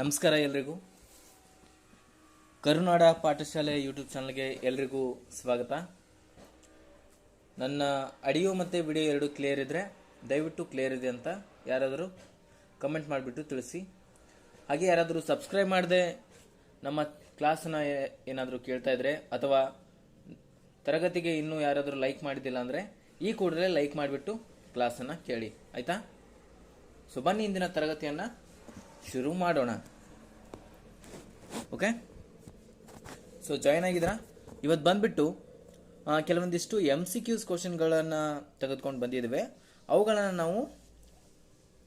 ನಮಸ್ಕಾರ ಎಲ್ರಿಗೂ. ಕರುನಾಡ ಪಾಠಶಾಲೆ ಯೂಟ್ಯೂಬ್ ಚಾನಲ್ಗೆ ಎಲ್ರಿಗೂ ಸ್ವಾಗತ. ನನ್ನ ಆಡಿಯೋ ಮತ್ತು ವಿಡಿಯೋ ಎರಡು ಕ್ಲಿಯರ್ ಇದ್ದರೆ ದಯವಿಟ್ಟು ಕ್ಲಿಯರ್ ಇದೆ ಅಂತ ಯಾರಾದರೂ ಕಮೆಂಟ್ ಮಾಡಿಬಿಟ್ಟು ತಿಳಿಸಿ. ಹಾಗೆ ಯಾರಾದರೂ ಸಬ್ಸ್ಕ್ರೈಬ್ ಮಾಡದೆ ನಮ್ಮ ಕ್ಲಾಸನ್ನ ಏನಾದರೂ ಕೇಳ್ತಾ ಇದ್ರೆ ಅಥವಾ ತರಗತಿಗೆ ಇನ್ನೂ ಯಾರಾದರೂ ಲೈಕ್ ಮಾಡಿದ್ದಿಲ್ಲ ಅಂದರೆ ಈ ಕೂಡಲೇ ಲೈಕ್ ಮಾಡಿಬಿಟ್ಟು ಕ್ಲಾಸನ್ನು ಕೇಳಿ. ಆಯಿತಾ? ಸೊ ಬನ್ನಿ ಇಂದಿನ ತರಗತಿಯನ್ನು ಶುರು ಮಾಡೋಣ. ಓಕೆ ಸೊ ಜಾಯ್ನ್ ಆಗಿದ್ರಾ ಇವತ್ತು ಬಂದ್ಬಿಟ್ಟು ಕೆಲವೊಂದಿಷ್ಟು ಎಂ ಸಿ ಕ್ಯೂಸ್ ಕ್ವಶನ್ಗಳನ್ನು ತೆಗೆದುಕೊಂಡು ಬಂದಿದ್ದೇವೆ ಅವುಗಳನ್ನು ನಾವು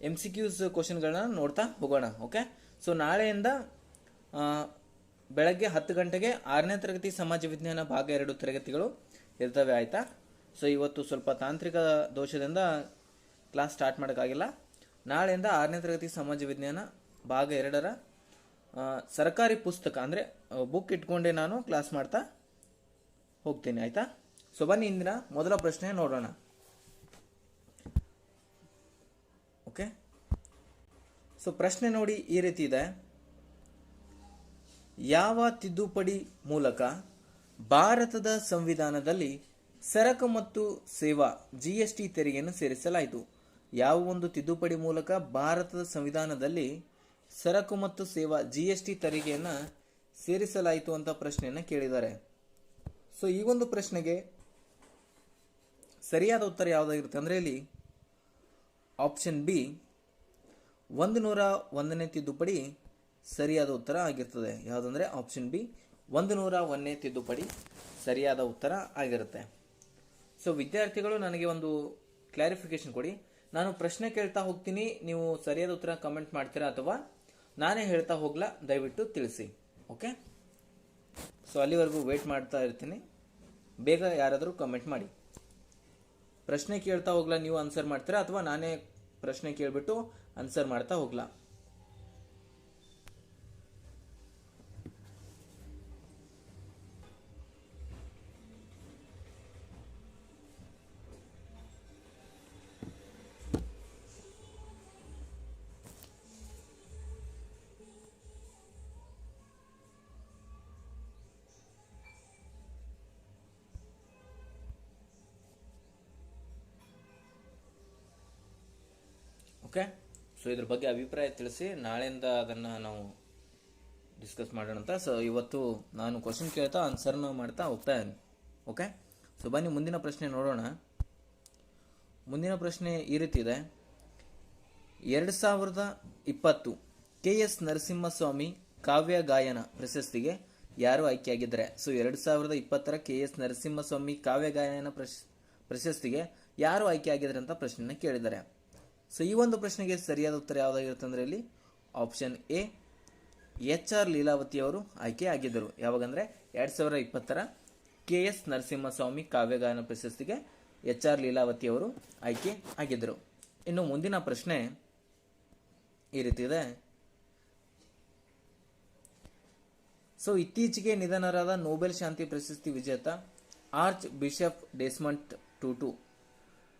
ಎಂ ಸಿ ಕ್ಯೂಸ್ ಕ್ವಶನ್ಗಳನ್ನ ನೋಡ್ತಾ ಹೋಗೋಣ ಓಕೆ ಸೊ ನಾಳೆಯಿಂದ ಬೆಳಗ್ಗೆ ಹತ್ತು ಗಂಟೆಗೆ ಆರನೇ ತರಗತಿ ಸಮಾಜ ವಿಜ್ಞಾನ ಭಾಗ ಎರಡು ತರಗತಿಗಳು ಇರ್ತವೆ, ಆಯಿತಾ? ಸೊ ಇವತ್ತು ಸ್ವಲ್ಪ ತಾಂತ್ರಿಕ ದೋಷದಿಂದ ಕ್ಲಾಸ್ ಸ್ಟಾರ್ಟ್ ಮಾಡೋಕ್ಕಾಗಿಲ್ಲ. ನಾಳೆಯಿಂದ ಆರನೇ ತರಗತಿ ಸಮಾಜ ವಿಜ್ಞಾನ ಭಾಗ ಎರಡರ ಸರ್ಕಾರಿ ಪುಸ್ತಕ, ಅಂದರೆ ಬುಕ್ ಇಟ್ಕೊಂಡೆ ನಾನು ಕ್ಲಾಸ್ ಮಾಡ್ತಾ ಹೋಗ್ತೀನಿ, ಆಯಿತಾ? ಸೊ ಬನ್ನಿ ಇಂದಿನ ಮೊದಲ ಪ್ರಶ್ನೆ ನೋಡೋಣ. ಓಕೆ ಸೊ ಪ್ರಶ್ನೆ ನೋಡಿ ಈ ರೀತಿ ಇದೆ. ಯಾವ ತಿದ್ದುಪಡಿ ಮೂಲಕ ಭಾರತದ ಸಂವಿಧಾನದಲ್ಲಿ ಸರಕು ಮತ್ತು ಸೇವಾ ಜಿ ಎಸ್ ಟಿ ತೆರಿಗೆಯನ್ನು ಸೇರಿಸಲಾಯಿತು? ಯಾವ ಒಂದು ತಿದ್ದುಪಡಿ ಮೂಲಕ ಭಾರತದ ಸಂವಿಧಾನದಲ್ಲಿ ಸರಕು ಮತ್ತು ಸೇವಾ ಜಿ ಎಸ್ ಟಿ ತೆರಿಗೆಯನ್ನು ಸೇರಿಸಲಾಯಿತು ಅಂತ ಪ್ರಶ್ನೆಯನ್ನು ಕೇಳಿದ್ದಾರೆ. ಸೊ ಈ ಒಂದು ಪ್ರಶ್ನೆಗೆ ಸರಿಯಾದ ಉತ್ತರ ಯಾವುದಾಗಿರುತ್ತೆ ಅಂದರೆ ಇಲ್ಲಿ ಆಪ್ಷನ್ ಬಿ ಒಂದು ನೂರ ಒಂದನೇ ತಿದ್ದುಪಡಿ ಸರಿಯಾದ ಉತ್ತರ ಆಗಿರ್ತದೆ. ಯಾವುದಂದರೆ ಆಪ್ಷನ್ ಬಿ ಒಂದು ನೂರ ಒಂದನೇ ತಿದ್ದುಪಡಿ ಸರಿಯಾದ ಉತ್ತರ ಆಗಿರುತ್ತೆ. ಸೊ ವಿದ್ಯಾರ್ಥಿಗಳು ನನಗೆ ಒಂದು ಕ್ಲಾರಿಫಿಕೇಶನ್ ಕೊಡಿ. ನಾನು ಪ್ರಶ್ನೆ ಕೇಳ್ತಾ ಹೋಗ್ತೀನಿ. ನೀವು ಸರಿಯಾದ ಉತ್ತರ ಕಮೆಂಟ್ ಮಾಡ್ತೀರಾ ಅಥವಾ ನಾನೇ ಹೇಳ್ತಾ ಹೋಗ್ಲಾ, ದಯವಿಟ್ಟು ತಿಳಿಸಿ ಓಕೆ ಸೊ ಅಲ್ಲಿವರೆಗೂ ವೇಟ್ ಮಾಡ್ತಾ ಇರ್ತೀನಿ. ಬೇಗ ಯಾರಾದರೂ ಕಮೆಂಟ್ ಮಾಡಿ. ಪ್ರಶ್ನೆ ಕೇಳ್ತಾ ಹೋಗ್ಲಾ, ನೀವು ಆನ್ಸರ್ ಮಾಡ್ತೀರಾ? ಅಥವಾ ನಾನೇ ಪ್ರಶ್ನೆ ಕೇಳಿಬಿಟ್ಟು ಆನ್ಸರ್ ಮಾಡ್ತಾ ಹೋಗ್ಲಾ? ಓಕೆ ಸೊ ಇದ್ರ ಬಗ್ಗೆ ಅಭಿಪ್ರಾಯ ತಿಳಿಸಿ, ನಾಳೆಯಿಂದ ಅದನ್ನು ನಾವು ಡಿಸ್ಕಸ್ ಮಾಡೋಣ ಅಂತ. ಸೊ ಇವತ್ತು ನಾನು ಕ್ವಶನ್ ಕೇಳ್ತಾ ಆನ್ಸರ್ನ ಮಾಡ್ತಾ ಹೋಗ್ತಾ ಇದ್ದೀನಿ. ಓಕೆ ಸೊ ಬನ್ನಿ, ಮುಂದಿನ ಪ್ರಶ್ನೆ ನೋಡೋಣ. ಮುಂದಿನ ಪ್ರಶ್ನೆ ಈ ರೀತಿ ಇದೆ. ಎರಡು ಸಾವಿರದ ಇಪ್ಪತ್ತು ಕೆ ಎಸ್ ನರಸಿಂಹಸ್ವಾಮಿ ಕಾವ್ಯ ಗಾಯನ ಪ್ರಶಸ್ತಿಗೆ ಯಾರು ಆಯ್ಕೆಯಾಗಿದ್ದಾರೆ? ಸೊ ಎರಡು ಸಾವಿರದ ಇಪ್ಪತ್ತರ ಕೆ ಎಸ್ ನರಸಿಂಹಸ್ವಾಮಿ ಕಾವ್ಯ ಗಾಯನ ಪ್ರಶ್ ಪ್ರಶಸ್ತಿಗೆ ಯಾರು ಆಯ್ಕೆಯಾಗಿದ್ದಾರೆ ಅಂತ ಪ್ರಶ್ನೆನ ಕೇಳಿದ್ದಾರೆ. ಸೊ ಈ ಒಂದು ಪ್ರಶ್ನೆಗೆ ಸರಿಯಾದ ಉತ್ತರ ಯಾವುದಾಗಿರುತ್ತೆ ಅಂದರೆ ಇಲ್ಲಿ option A H R Leelavathi ಅವರು ಆಯ್ಕೆ ಆಗಿದ್ದರು. ಯಾವಾಗಂದ್ರೆ ಎರಡು ಸಾವಿರ ಇಪ್ಪತ್ತರ ಕೆ ಎಸ್ ನರಸಿಂಹಸ್ವಾಮಿ ಕಾವ್ಯಗಾಯನ ಪ್ರಶಸ್ತಿಗೆ ಎಚ್ ಆರ್ ಲೀಲಾವತಿ ಅವರು ಆಯ್ಕೆ ಆಗಿದ್ದರು. ಇನ್ನು ಮುಂದಿನ ಪ್ರಶ್ನೆ ಈ ರೀತಿ ಇದೆ. ಸೊ ಇತ್ತೀಚೆಗೆ ನಿಧನರಾದ ನೊಬೆಲ್ ಶಾಂತಿ ಪ್ರಶಸ್ತಿ ವಿಜೇತ ಆರ್ಚ್ ಬಿಷಪ್ ಡೆಸ್ಮಂಟ್ ಟೂಟು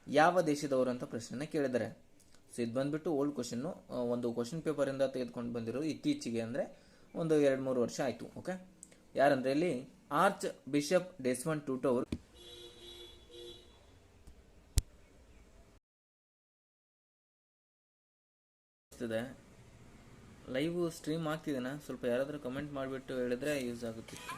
ಯಾವ ದೇಶದವರು ಅಂತ ಪ್ರಶ್ನೆನ ಕೇಳಿದ್ದಾರೆ. ಸೊ ಇದು ಬಂದುಬಿಟ್ಟು ಓಲ್ಡ್ ಕ್ವಶನ್ನು ಒಂದು ಕ್ವಶನ್ ಪೇಪರಿಂದ ತೆಗೆದುಕೊಂಡು ಬಂದಿರೋದು ಇತ್ತೀಚೆಗೆ ಅಂದರೆ ಒಂದು ಎರಡು ಮೂರು ವರ್ಷ ಆಯಿತು ಓಕೆ ಯಾರಂದರೆ ಇಲ್ಲಿ ಆರ್ಚ್ ಬಿಷಪ್ ಡೆಸ್ವನ್ ಟೂಟೋ ಅವರು. ಲೈವ್ ಸ್ಟ್ರೀಮ್ ಆಗ್ತಿದೆನಾ? ಸ್ವಲ್ಪ ಯಾರಾದರೂ ಕಮೆಂಟ್ ಮಾಡಿಬಿಟ್ಟು ಹೇಳಿದ್ರೆ ಯೂಸ್ ಆಗುತ್ತಿತ್ತು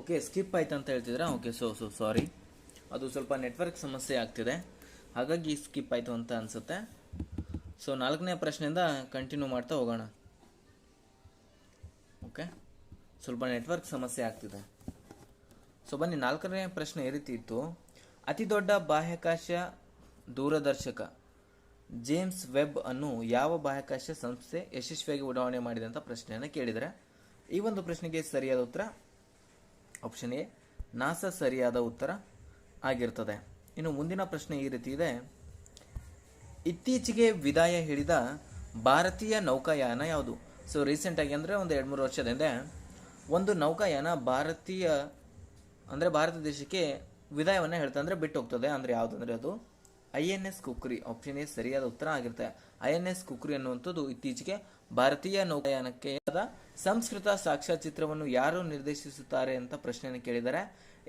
ಓಕೆ, ಸ್ಕಿಪ್ ಆಯ್ತು ಅಂತ ಹೇಳ್ತಿದ್ರಾ ಓಕೆ ಸೊ ಸೊ ಸಾರಿ ಅದು ಸ್ವಲ್ಪ ನೆಟ್ವರ್ಕ್ ಸಮಸ್ಯೆ ಆಗ್ತಿದೆ. ಹಾಗಾಗಿ ಸ್ಕಿಪ್ ಆಯಿತು ಅಂತ ಅನಿಸುತ್ತೆ. ಸೊ ನಾಲ್ಕನೇ ಪ್ರಶ್ನೆಯಿಂದ ಕಂಟಿನ್ಯೂ ಮಾಡ್ತಾ ಹೋಗೋಣ. ಓಕೆ, ಸ್ವಲ್ಪ ನೆಟ್ವರ್ಕ್ ಸಮಸ್ಯೆ ಆಗ್ತಿದೆ. ಸೊ ಬನ್ನಿ, ನಾಲ್ಕನೇ ಪ್ರಶ್ನೆ ಈ ರೀತಿ ಇತ್ತು. ಅತಿ ದೊಡ್ಡ ಬಾಹ್ಯಾಕಾಶ ದೂರದರ್ಶಕ ಜೇಮ್ಸ್ ವೆಬ್ ಅನ್ನು ಯಾವ ಬಾಹ್ಯಾಕಾಶ ಸಂಸ್ಥೆ ಯಶಸ್ವಿಯಾಗಿ ಉಡಾವಣೆ ಮಾಡಿದೆ ಅಂತ ಪ್ರಶ್ನೆಯನ್ನು ಕೇಳಿದರೆ, ಈ ಒಂದು ಪ್ರಶ್ನೆಗೆ ಸರಿಯಾದ ಉತ್ತರ ಆಪ್ಷನ್ ಎ ನಾಸ ಸರಿಯಾದ ಉತ್ತರ ಆಗಿರ್ತದೆ. ಇನ್ನು ಮುಂದಿನ ಪ್ರಶ್ನೆ ಈ ರೀತಿ ಇದೆ. ಇತ್ತೀಚೆಗೆ ವಿದಾಯ ಹೇಳಿದ ಭಾರತೀಯ ನೌಕಾಯಾನ ಯಾವುದು? ಸೊ ರೀಸೆಂಟಾಗಿ ಅಂದರೆ ಒಂದು ಎರಡು ಮೂರು ವರ್ಷದ ಹಿಂದೆ ಒಂದು ನೌಕಾಯಾನ ಭಾರತೀಯ, ಅಂದರೆ ಭಾರತ ದೇಶಕ್ಕೆ ವಿದಾಯವನ್ನು ಹೇಳ್ತಾ ಅಂದರೆ ಬಿಟ್ಟು ಹೋಗ್ತದೆ. ಅಂದರೆ ಯಾವುದಂದ್ರೆ ಅದು? I N S Kukri. Option A ಸರಿಯಾದ ಉತ್ತರ ಆಗಿರುತ್ತೆ. ಐ ಎನ್ ಎಸ್ ಕುಕ್ರಿ ಅನ್ನುವಂಥದ್ದು ಇತ್ತೀಚೆಗೆ ಭಾರತೀಯ ನೌಕಾಯಾನಕ್ಕೆ ಆದ ಸಂಸ್ಕೃತ ಸಾಕ್ಷ್ಯಚಿತ್ರವನ್ನು ಯಾರು ನಿರ್ದೇಶಿಸುತ್ತಾರೆ ಅಂತ ಪ್ರಶ್ನೆಯನ್ನು ಕೇಳಿದ್ದಾರೆ.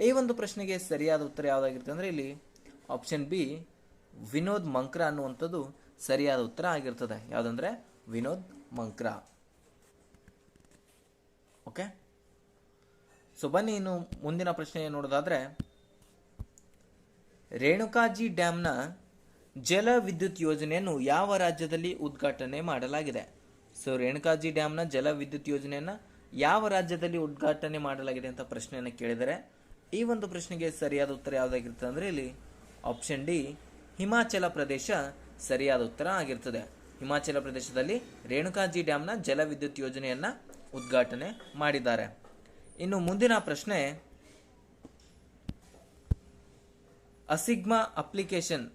ಈ ಒಂದು ಪ್ರಶ್ನೆಗೆ ಸರಿಯಾದ ಉತ್ತರ ಯಾವುದಾಗಿರುತ್ತೆ ಅಂದರೆ ಇಲ್ಲಿ ಆಪ್ಷನ್ ಬಿ ವಿನೋದ್ ಮಂಕ್ರ ಅನ್ನುವಂಥದ್ದು ಸರಿಯಾದ ಉತ್ತರ ಆಗಿರ್ತದೆ. ಯಾವುದಂದ್ರೆ ವಿನೋದ್ ಮಂಕ್ರ. ಓಕೆ ಸೊ ಬನ್ನಿ ಇನ್ನು ಮುಂದಿನ ಪ್ರಶ್ನೆ ನೋಡೋದಾದ್ರೆ, ರೇಣುಕಾಜಿ ಡ್ಯಾಮ್ನ ಜಲ ವಿದ್ಯುತ್ ಯೋಜನೆಯನ್ನು ಯಾವ ರಾಜ್ಯದಲ್ಲಿ ಉದ್ಘಾಟನೆ ಮಾಡಲಾಗಿದೆ? ಸೊ ರೇಣುಕಾಜಿ ಡ್ಯಾಮ್ನ ಜಲ ವಿದ್ಯುತ್ ಯೋಜನೆಯನ್ನು ಯಾವ ರಾಜ್ಯದಲ್ಲಿ ಉದ್ಘಾಟನೆ ಮಾಡಲಾಗಿದೆ ಅಂತ ಪ್ರಶ್ನೆಯನ್ನು ಕೇಳಿದರೆ, ಈ ಒಂದು ಪ್ರಶ್ನೆಗೆ ಸರಿಯಾದ ಉತ್ತರ ಯಾವುದಾಗಿರ್ತದೆ ಅಂದರೆ ಇಲ್ಲಿ ಆಪ್ಷನ್ ಡಿ ಹಿಮಾಚಲ ಪ್ರದೇಶ ಸರಿಯಾದ ಉತ್ತರ ಆಗಿರ್ತದೆ. ಹಿಮಾಚಲ ಪ್ರದೇಶದಲ್ಲಿ ರೇಣುಕಾಜಿ ಡ್ಯಾಮ್ನ ಜಲ ವಿದ್ಯುತ್ ಯೋಜನೆಯನ್ನು ಉದ್ಘಾಟನೆ ಮಾಡಿದ್ದಾರೆ. ಇನ್ನು ಮುಂದಿನ ಪ್ರಶ್ನೆ, ಅಸಿಗ್ಮಾ ಅಪ್ಲಿಕೇಶನ್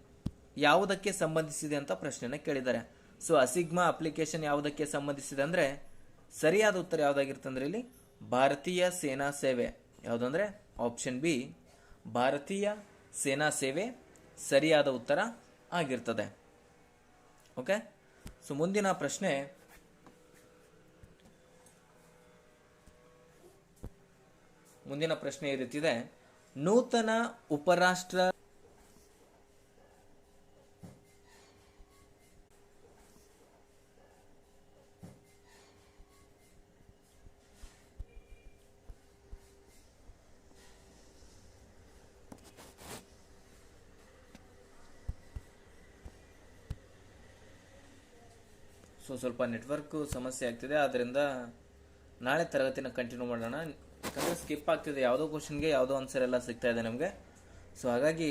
ಯಾವುದಕ್ಕೆ ಸಂಬಂಧಿಸಿದೆ ಅಂತ ಪ್ರಶ್ನೆಯನ್ನು ಕೇಳಿದ್ದಾರೆ. ಸೊ ಅಸಿಗ್ಮಾ ಅಪ್ಲಿಕೇಶನ್ ಯಾವುದಕ್ಕೆ ಸಂಬಂಧಿಸಿದೆ ಅಂದರೆ, ಸರಿಯಾದ ಉತ್ತರ ಯಾವುದಾಗಿರುತ್ತೆ ಅಂದ್ರೆ ಇಲ್ಲಿ, ಭಾರತೀಯ ಸೇನಾ ಸೇವೆ. ಯಾವುದಂದ್ರೆ ಆಪ್ಷನ್ ಬಿ ಭಾರತೀಯ ಸೇನಾ ಸೇವೆ ಸರಿಯಾದ ಉತ್ತರ ಆಗಿರ್ತದೆ. ಓಕೆ ಸೊ ಮುಂದಿನ ಪ್ರಶ್ನೆ ಮುಂದಿನ ಪ್ರಶ್ನೆ ಈ ರೀತಿ ಇದೆ ನೂತನ ಉಪರಾಷ್ಟ್ರ ಸೊ ಸ್ವಲ್ಪ ನೆಟ್ವರ್ಕು ಸಮಸ್ಯೆ ಆಗ್ತಿದೆ. ಆದ್ದರಿಂದ ನಾಳೆ ತರಗತಿನ ಕಂಟಿನ್ಯೂ ಮಾಡೋಣ. ಯಾಕಂದರೆ ಸ್ಕಿಪ್ ಆಗ್ತಿದೆ. ಯಾವುದೋ ಕ್ವಶನ್ಗೆ ಯಾವುದೋ ಆನ್ಸರ್ ಎಲ್ಲ ಸಿಗ್ತಾ ಇದೆ ನಮಗೆ. ಸೊ ಹಾಗಾಗಿ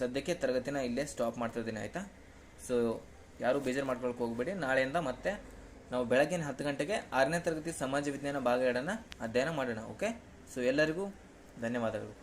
ಸದ್ಯಕ್ಕೆ ತರಗತಿನ ಇಲ್ಲೇ ಸ್ಟಾಪ್ ಮಾಡ್ತಿದ್ದೀನಿ ಆಯಿತಾ? ಸೊ ಯಾರೂ ಬೇಜಾರು ಮಾಡ್ಕೊಳಕ್ಕೆ ಹೋಗಬೇಡಿ. ನಾಳೆಯಿಂದ ಮತ್ತೆ ನಾವು ಬೆಳಗಿನ ಹತ್ತು ಗಂಟೆಗೆ ಆರನೇ ತರಗತಿ ಸಮಾಜ ವಿಜ್ಞಾನ ಭಾಗ ಎರಡನ್ನು ಅಧ್ಯಯನ ಮಾಡೋಣ ಓಕೆ ಸೊ ಎಲ್ಲರಿಗೂ ಧನ್ಯವಾದಗಳು.